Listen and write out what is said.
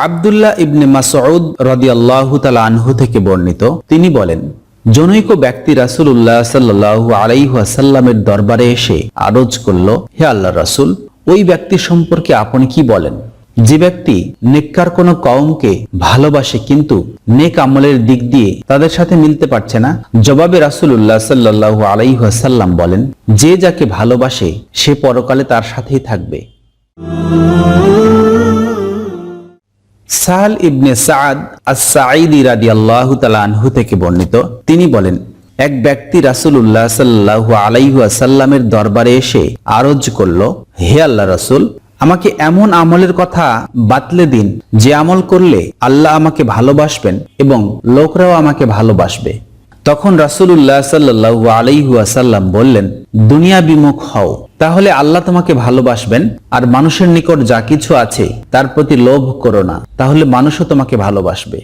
আবদুল্লাহ ইবনে মাসউদ রাদিয়াল্লাহু তাআলা আনহু থেকে বর্ণিত, তিনি বলেন, জনৈক ব্যক্তি রাসূলুল্লাহ সাল্লাল্লাহু আলাইহি ওয়াসাল্লামের দরবারে এসে আরজ করল, হে আল্লাহ রাসূল, ওই ব্যক্তি সম্পর্কে আপনি কি বলেন? যে ব্যক্তি নেককার কোন কওমকে ভালোবাসে কিন্তু নেক আমলের দিক দিয়ে তাদের সাথে মিলতে পারছে না? জবাবে রাসূলুল্লাহ সাল্লাল্লাহু আলাইহি ওয়াসাল্লাম বলেন, যে যাকে ভালোবাসে, সে পরকালে তার সাথেই থাকবে। সাহাল ইবনে সাদ আস-সাঈদি রাদিয়াল্লাহু তাআলা আনহু থেকে বর্ণিত, তিনি বলেন, এক ব্যক্তি রাসূলুল্লাহ সাল্লাল্লাহু আলাইহি ওয়াসাল্লামের দরবারে এসে আরজ করল, হে আল্লাহ রাসূল, আমাকে এমন আমলের কথা বাতলে দিন, যে আমল করলে আল্লাহ আমাকে ভালোবাসবেন এবং লোকরাও আমাকে ভালোবাসবে। তখন রাসূলুল্লাহ সাল্লাল্লাহু আলাইহি ওয়াসাল্লাম বললেন দুনিয়া বিমুখ হও তাহলে আল্লাহ তোমাকে ভালোবাসবেন, আর মানুষের নিকট যা কিছু আছে তার প্রতি লোভ করো না, তাহলে মানুষও তোমাকে ভালোবাসবে।